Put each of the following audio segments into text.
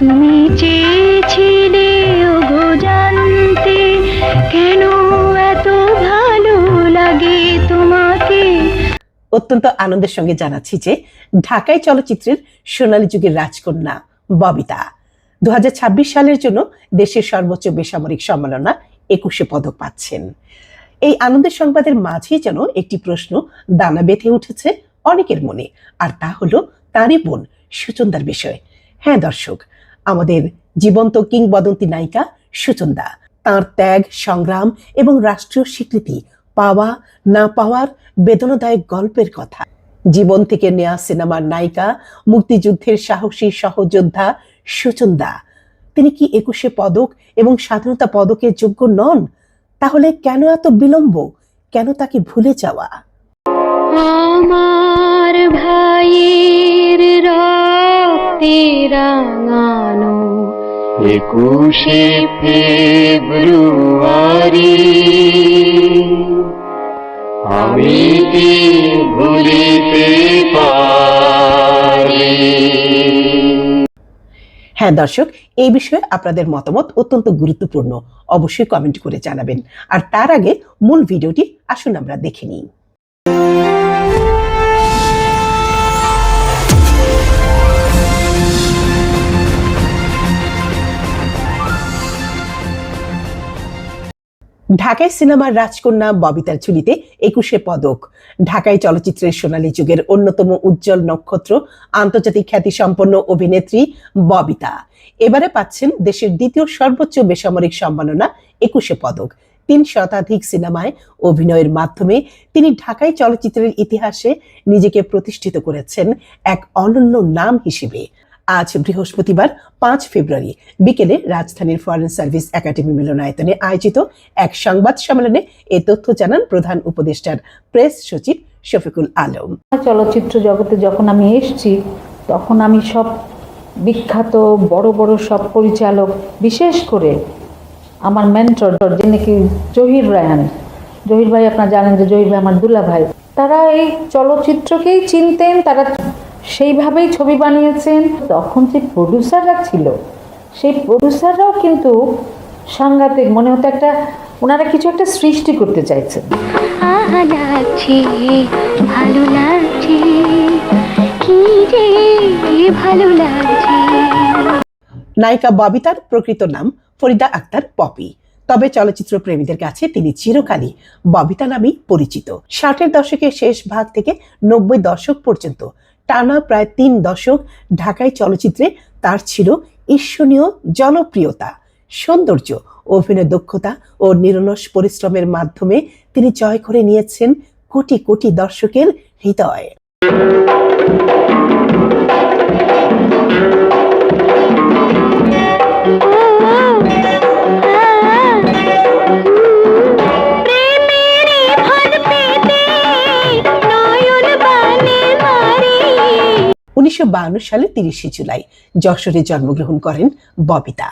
তুমি চেয়েছিলে, ওগো জানতে। কেন এত ভালো লাগে তোমাকে? অত্যন্ত আনন্দের সঙ্গে জানাচ্ছি যে, ঢাকায় চলচ্চিত্রের সোনালী যুগের রাজকন্যা ববিতা। দু সালের জন্য দেশের সর্বোচ্চ বেসামরিক সম্মাননা একুশে পদক পাচ্ছেন। এই আনন্দের সংবাদের মাঝেই যেন একটি প্রশ্ন দানা বেঁধে উঠেছে অনেকের মনে, আর তা হলো তারই বোন সুচন্দার বিষয়। হ্যাঁ দর্শক আমাদের জীবন্ত কিংবদন্তি নায়িকা সুচন্দা। তার ত্যাগ, সংগ্রাম এবং রাষ্ট্রীয় স্বীকৃতি পাওয়া না পাওয়ার বেদনাদায়ক গল্পের কথা। জীবন থেকে নেয়া সিনেমার নায়িকা, মুক্তিযুদ্ধের সাহসী সহযোদ্ধা সুচন্দা। তিনি কি একুশে পদক এবং স্বাধীনতা পদকের যোগ্য নন? তাহলে কেন এত বিলম্ব? কেন তাকে ভুলে যাওয়া? একুশে ফেব্রুয়ারি। আমি কি ভুলিতে পারি? হ্যাঁ দর্শক, এই বিষয়ে আপনাদের মতামত অত্যন্ত গুরুত্বপূর্ণ। অবশ্যই কমেন্ট করে জানাবেন। আর তার আগে মূল ভিডিওটি আসুন আমরা দেখে নিই। ঢাকায় সিনেমার রাজকন্যা ববিতার ঝুলিতে একুশে পদক। ঢাকায় চলচ্চিত্রের সোনালী যুগের অন্যতম উজ্জ্বল নক্ষত্র, আন্তর্জাতিক খ্যাতিসম্পন্ন অভিনেত্রী ববিতা। এবারে পাচ্ছেন দেশের দ্বিতীয় সর্বোচ্চ বেসামরিক সম্মাননা একুশে পদক। তিন শতাধিক সিনেমায় অভিনয়ের মাধ্যমে তিনি ঢাকায় চলচ্চিত্রের ইতিহাসে নিজেকে প্রতিষ্ঠিত করেছেন এক অনন্য নাম হিসেবে। আজ বৃহস্পতিবার পাঁচ ফেব্রুয়ারি বিকেলে রাজধানীর ফরেন সার্ভিস একাডেমি মিলনায়তনে আয়োজিত এক সংবাদ সম্মেলনে এ তথ্য জানান প্রধান উপদেষ্টার প্রেস সচিব শফিকুল আলম। চলচ্চিত্র জগতে যখন আমি এসছি, তখন আমি সব বিখ্যাত বড় বড় সব পরিচালক, বিশেষ করে আমার মেন্টর যে নাকি জহির রায়হান জহির ভাই আপনারা জানেন যে জহির ভাই আমার দুলা ভাই তারা এই চলচ্চিত্রকেই চিনতেন, তারা সেইভাবেই ছবি বানিয়েছেন। তখন যে প্রডিউসাররা ছিল সেই প্রডিউসাররাও কিন্তু সাংঘাতিক মনে হতো একটা ওনারা কিছু একটা সৃষ্টি করতে চাইছেন। আহা লাগছে ভালো লাগছে কি যে ভালো লাগছে। নায়িকা ববিতার প্রকৃত নাম ফরিদা আক্তার পপি। তবে চলচ্চিত্র প্রেমীদের কাছে তিনি চিরকালই ববিতা নামেই পরিচিত। ষাটের দশকের শেষ ভাগ থেকে নব্বই দশক পর্যন্ত টানা প্রায় তিন দশক ঢাকায় চলচ্চিত্রে তার ছিল ঈর্ষণীয় জনপ্রিয়তা, সৌন্দর্য, অভিনয় দক্ষতা ও নিরলস পরিশ্রমের মাধ্যমে তিনি জয় করে নিয়েছেন কোটি কোটি দর্শকের হৃদয়। উনিশশো সালে তিরিশে জুলাই যশোরে জন্মগ্রহণ করেন ববিতা।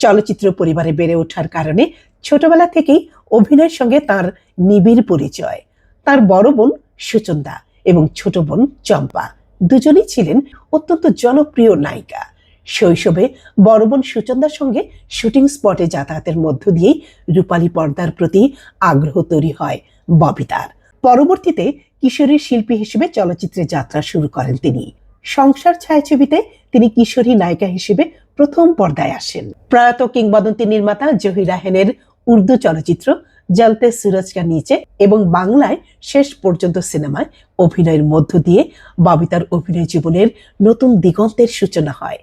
চলচ্চিত্র পরিবারে বেড়ে ওঠার কারণে ছোটবেলা থেকেই অভিনয়ের সঙ্গে তার নিবিড় পরিচয়। তার বড় বোন সুচন্দা এবং ছোট বোন চম্পা দুজনেই ছিলেন অত্যন্ত জনপ্রিয় নায়িকা। শৈশবে বড় বোন সুচন্দার সঙ্গে শুটিং স্পটে যাতায়াতের মধ্য দিয়েই রূপালী পর্দার প্রতি আগ্রহ তৈরি হয় ববিতার। পরবর্তীতে কিশোরী শিল্পী হিসেবে চলচ্চিত্রে যাত্রা শুরু করেন তিনি। সংসার ছায়াছবিতে তিনি কিশোরী নায়িকা হিসেবে প্রথম পর্দায় আসেন। প্রয়াত কিংবদন্তি নির্মাতা জহির রাহেনের উর্দু চলচ্চিত্র জলতে সুরজকা নিচে এবং বাংলায় শেষ পর্যন্ত সিনেমায় অভিনয়ের মধ্য দিয়ে ববিতার অভিনয় জীবনের নতুন দিগন্তের সূচনা হয়।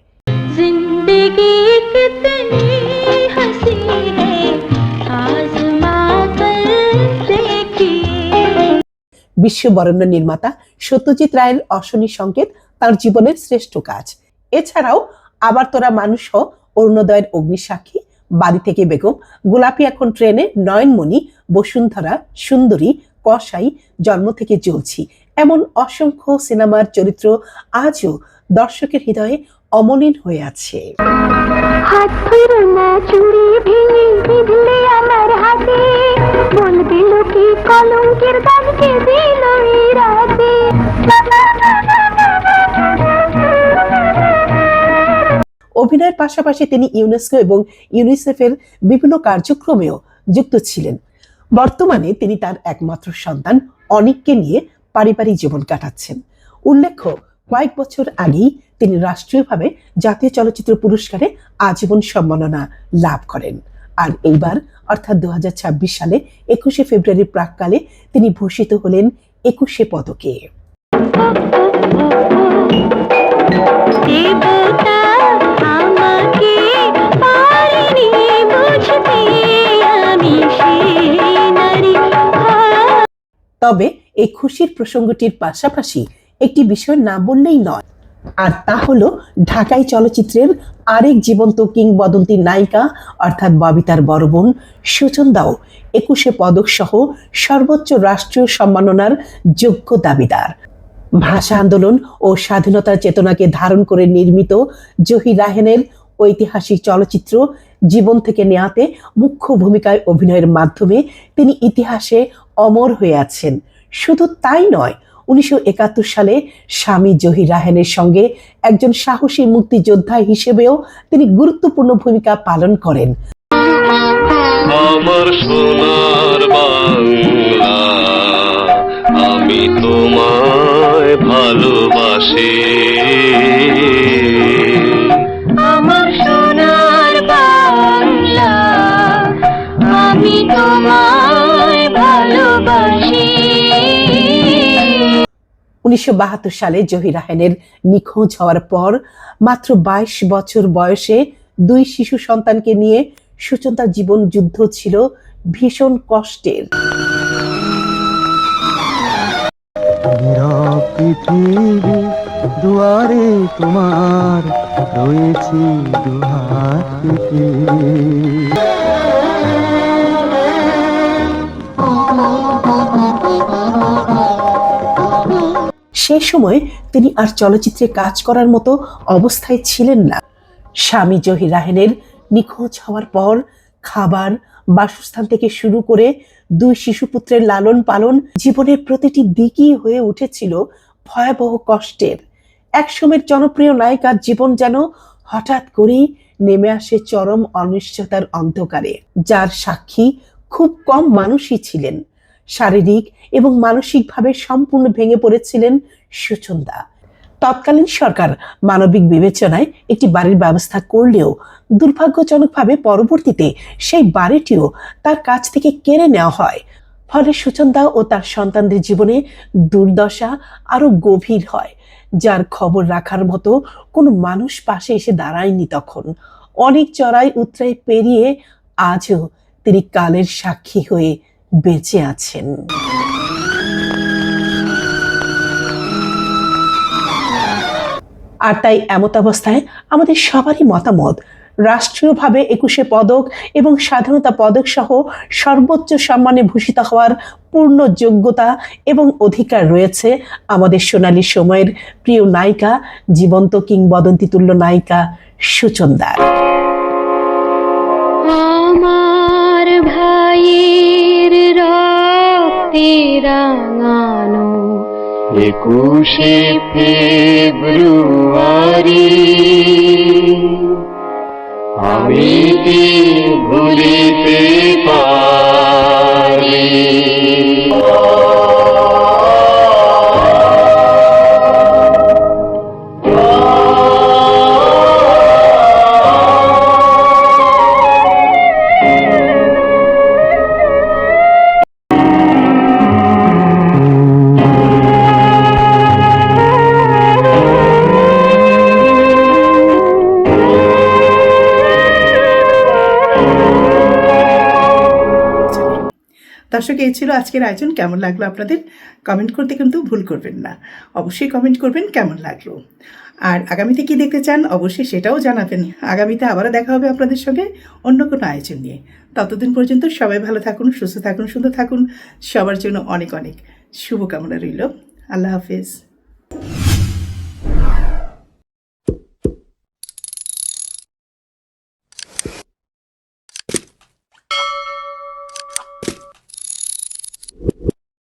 বিশ্ববরণ্য নির্মাতা সত্যজিৎ রায়ের অশনি সংকেত তার জীবনের শ্রেষ্ঠ কাজ। এছাড়াও আবার তোরা মানুষ অরুণোদয়ের অগ্নিসাক্ষী, বাড়ি থেকে বেগম, গোলাপি এখন ট্রেনে নয়নমণি, বসুন্ধরা, সুন্দরী, কসাই জন্ম থেকে জ্বলছি। এমন অসংখ্য সিনেমার চরিত্র আজও দর্শকের হৃদয়ে অমলিন হয়ে আছে। কলঙ্কের দিল অভিনয়ের পাশাপাশি তিনি ইউনেস্কো এবং ইউনিসেফের বিভিন্ন কার্যক্রমেও যুক্ত ছিলেন। বর্তমানে তিনি তার একমাত্র সন্তান অনিককে নিয়ে পারিবারিক জীবন কাটাচ্ছেন। উল্লেখ্য, কয়েক বছর আগেই তিনি রাষ্ট্রীয়ভাবে জাতীয় চলচ্চিত্র পুরস্কারে আজীবন সম্মাননা লাভ করেন। আর এইবার, অর্থাৎ দু হাজার ছাব্বিশ সালে একুশে ফেব্রুয়ারি প্রাককালে তিনি ভূষিত হলেন একুশে পদকে। তবে এই খুশির প্রসঙ্গটির পাশাপাশি একটি বিষয় না বললেই নয়। আর তা হলো ঢাকাই চলচ্চিত্রের আরেক জীবন্ত কিংবদন্তি নায়িকা, অর্থাৎ ববিতার বড় বোন সুচন দাও, একুশে পদক সহ সর্বোচ্চ রাষ্ট্রীয় সম্মাননার যোগ্য দাবিদার। ভাষা আন্দোলন ও স্বাধীনতার চেতনাকে ধারণ করে নির্মিত জহি রাহেনের ঐতিহাসিক চলচ্চিত্র জীবন থেকে নেয়াতে মুখ্য ভূমিকায় অভিনয়ের মাধ্যমে তিনি ইতিহাসে অমর হয়ে আছেন। শুধু তাই নয়, উনিশশো সালে স্বামী জহির রাহেনের সঙ্গে একজন সাহসী মুক্তিযোদ্ধা হিসেবেও তিনি গুরুত্বপূর্ণ ভূমিকা পালন করেন। আমার সোনার বাংলা, আমি তোমায় ভালোবাসি। উনিশশো বাহাত্তর সালে জহির রাহেনের নিখোঁজ হওয়ার পর মাত্র বাইশ বছর বয়সে দুই শিশু সন্তানকে নিয়ে সুচন্তার জীবন যুদ্ধ ছিল ভীষণ কষ্টের। পৃথিবী দুয়ারে তোমার রয়েছি দুহাত পেতে। সে সময় তিনি আর চলচ্চিত্রে কাজ করার মতো অবস্থায় ছিলেন না। স্বামী জহির রাহেনের নিখোঁজ হওয়ার পর খাবার, বাসস্থান থেকে শুরু করে দুই শিশুপুত্রের লালন পালন জীবনের প্রতিটি দিকই হয়ে উঠেছিল ভয়াবহ কষ্টের। একসময়ের জনপ্রিয় নায়িকার জীবন যেন হঠাৎ করেই নেমে আসে চরম অনিশ্চয়তার অন্ধকারে, যার সাক্ষী খুব কম মানুষই ছিলেন। শারীরিক এবং মানসিকভাবে সম্পূর্ণ ভেঙে পড়েছিলেন সুচন্দা। তৎকালীন সরকার মানবিক বিবেচনায় একটি বাড়ির ব্যবস্থা করলেও দুর্ভাগ্যজনকভাবে পরবর্তীতে সেই বাড়িটিও তার কাছ থেকে কেড়ে নেওয়া হয়। ফলে সুচন্দা ও তার সন্তানদের জীবনে দুর্দশা আরও গভীর হয়, যার খবর রাখার মতো কোনো মানুষ পাশে এসে দাঁড়ায়নি তখন। অনেক চড়াই উতরাই পেরিয়ে আজও তিনি কালের সাক্ষী হয়ে বেঁচে আছেন। আর তাই এমত অবস্থায় আমাদের সবারই মতামত। রাষ্ট্রীয়ভাবে একুশে পদক এবং স্বাধীনতা পদক সহ সর্বোচ্চ সম্মানে ভূষিত হওয়ার পূর্ণ যোগ্যতা এবং অধিকার রয়েছে আমাদের সোনালী সময়ের প্রিয় নায়িকা, জীবন্ত কিংবদন্তি তুল্য নায়িকা সুচন্দার। রাঙানো একুশে ফেব্রুয়ারি। আমি কি ভুলিতে পারি? দর্শক, এই ছিল আজকের আয়োজন। কেমন লাগল আপনাদের? কমেন্ট করতে কিন্তু ভুল করবেন না। অবশ্যই কমেন্ট করবেন, কেমন লাগল? আর আগামীতে কি দেখতে চান, অবশ্যই সেটাও জানাবেন। আগামীতে আবারও দেখা হবে আপনাদের সঙ্গে অন্য কোনো আয়োজন নিয়ে। ততদিন পর্যন্ত সবাই ভালো থাকুন, সুস্থ থাকুন, সুন্দর থাকুন। সবার জন্য অনেক অনেক শুভকামনা রইল। আল্লাহ হাফিজ।